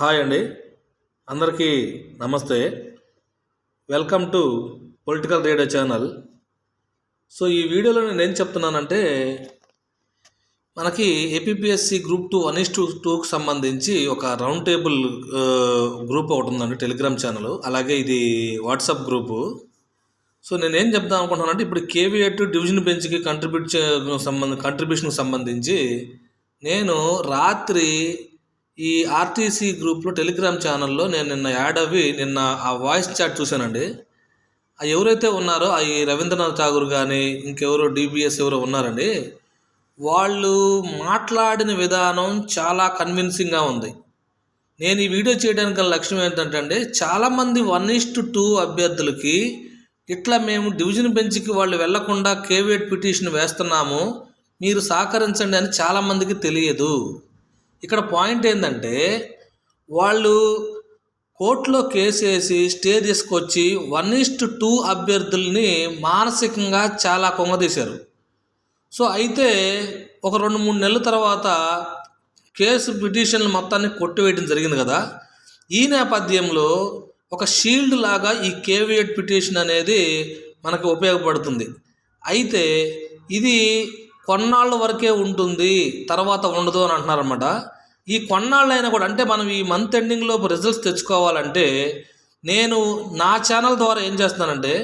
Hi అండి. అందరికీ నమస్తే. Welcome to political radio channel. So ఈ వీడియోలో నేను ఏం చెప్తున్నానంటే మనకి APSC group two one two టూకి సంబంధించి ఒక రౌండ్ టేబుల్ గ్రూప్ ఒకటి ఉందండి టెలిగ్రామ్ ఛానల్. అలాగే ఇది వాట్సాప్ గ్రూపు. సో నేను ఏం చెప్దాం అనుకుంటున్నానంటే ఇప్పుడు కేవీఎట్ డివిజన్ బెంచ్కి కంట్రిబ్యూట్ సంబంధ కంట్రిబ్యూషన్కి సంబంధించి నేను రాత్రి ఈ ఆర్టీసీ గ్రూప్లో టెలిగ్రామ్ ఛానల్లో నేను నిన్న యాడ్ అవి నిన్న ఆ వాయిస్ చాట్ చూశానండి. ఎవరైతే ఉన్నారో ఈ రవీంద్రనాథ్ ఠాగూర్ కానీ ఇంకెవరో డిబిఎస్ ఎవరో ఉన్నారండి వాళ్ళు మాట్లాడిన విధానం చాలా కన్విన్సింగ్గా ఉంది. నేను ఈ వీడియో చేయడానికి గల లక్ష్యం ఏంటంటే అండి చాలామంది వన్ ఈస్ట్ టూ అభ్యర్థులకి ఇట్లా మేము డివిజన్ బెంచ్కి వాళ్ళు వెళ్ళకుండా కేవేట్ పిటిషన్ వేస్తున్నాము మీరు సహకరించండి అని చాలామందికి తెలియదు. ఇక్కడ పాయింట్ ఏంటంటే వాళ్ళు కోర్టులో కేసు వేసి స్టే తీసుకొచ్చి వన్ ఇస్ట్ టూ అభ్యర్థుల్ని మానసికంగా చాలా కొంగదీశారు. సో అయితే ఒక రెండు మూడు నెలల తర్వాత కేసు పిటిషన్లు మొత్తాన్ని కొట్టివేయడం జరిగింది కదా. ఈ నేపథ్యంలో ఒక షీల్డ్ లాగా ఈ కేవియట్ పిటిషన్ అనేది మనకు ఉపయోగపడుతుంది. అయితే ఇది కొన్నాళ్ళ వరకే ఉంటుంది తర్వాత ఉండదు అని అంటున్నారనమాట ఈ కొన్నాళ్ళైనా కూడా అంటే మనం ఈ మంత్ ఎండింగ్లో రిజల్ట్స్ తెచ్చుకోవాలంటే నేను నా ఛానల్ ద్వారా ఏం చేస్తున్నానంటే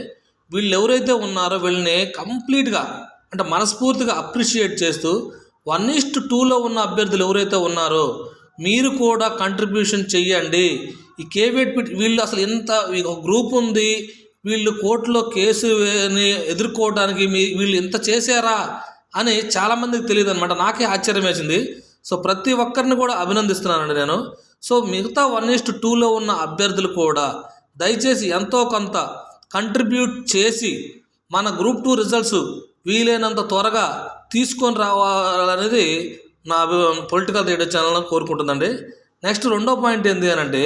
వీళ్ళు ఎవరైతే ఉన్నారో వీళ్ళని కంప్లీట్గా అంటే మనస్ఫూర్తిగా అప్రిషియేట్ చేస్తూ వన్ ఈస్ట్ టూలో ఉన్న అభ్యర్థులు ఎవరైతే ఉన్నారో మీరు కూడా కంట్రిబ్యూషన్ చెయ్యండి. ఈ కేవీట్ పిట్ వీళ్ళు అసలు ఎంత ఒక గ్రూప్ ఉంది వీళ్ళు కోర్టులో కేసు ఎదుర్కోవడానికి మీ వీళ్ళు ఇంత చేశారా? అని చాలామందికి తెలియదు అనమాట నాకే ఆశ్చర్యం వేసింది. సో ప్రతి ఒక్కరిని కూడా అభినందిస్తున్నానండి నేను. సో మిగతా వన్ ఈస్ట్ టూలో ఉన్న అభ్యర్థులు కూడా దయచేసి ఎంతో కొంత కంట్రిబ్యూట్ చేసి మన గ్రూప్ టూ రిజల్ట్స్ వీలైనంత త్వరగా తీసుకొని రావాలనేది నా పొలిటికల్ రేడియో ఛానల్ కోరుకుంటుందండి. నెక్స్ట్ రెండో పాయింట్ ఏంటి అని అంటే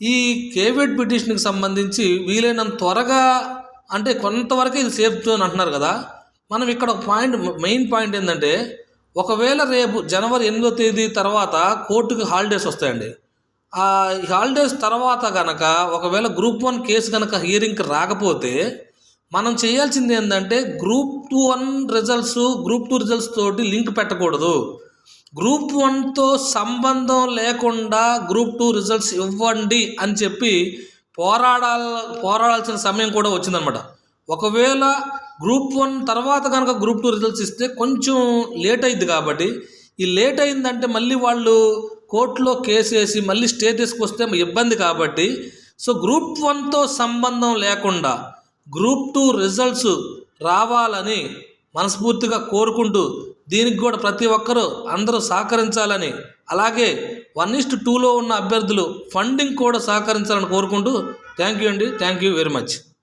ఈ కేవిడ్ పిటిషన్కి సంబంధించి వీలైనంత త్వరగా అంటే కొంతవరకు ఇది సేఫ్ జోన్ అంటున్నారు కదా. మనం ఇక్కడ ఒక పాయింట్ మెయిన్ పాయింట్ ఏంటంటే ఒకవేళ రేపు జనవరి ఎనిమిదో తేదీ తర్వాత కోర్టుకి హాలిడేస్ వస్తాయండి. ఆ హాలిడేస్ తర్వాత కనుక ఒకవేళ గ్రూప్ వన్ కేసు కనుక హియరింగ్కి రాకపోతే మనం చేయాల్సింది ఏంటంటే group two one results group two results తోటి లింక్ పెట్టకూడదు. గ్రూప్ వన్తో సంబంధం లేకుండా గ్రూప్ టూ రిజల్ట్స్ ఇవ్వండి అని చెప్పి పోరాడాల పోరాడాల్సిన సమయం కూడా వచ్చిందనమాట. ఒకవేళ గ్రూప్ వన్ తర్వాత కనుక గ్రూప్ టూ రిజల్ట్స్ ఇస్తే కొంచెం లేట్ అయింది కాబట్టి ఈ లేట్ అయిందంటే మళ్ళీ వాళ్ళు కోర్టులో కేసు వేసి మళ్ళీ స్టే తీసుకొస్తే ఇబ్బంది కాబట్టి సో గ్రూప్ వన్తో సంబంధం లేకుండా గ్రూప్ టూ రిజల్ట్స్ రావాలని మనస్ఫూర్తిగా కోరుకుంటూ దీనికి కూడా ప్రతి ఒక్కరూ అందరూ సహకరించాలని అలాగే వన్ ఇస్ట్ టూలో ఉన్న అభ్యర్థులు ఫండింగ్ కూడా సహకరించాలని కోరుకుంటూ థ్యాంక్ యూ అండి. Thank you very much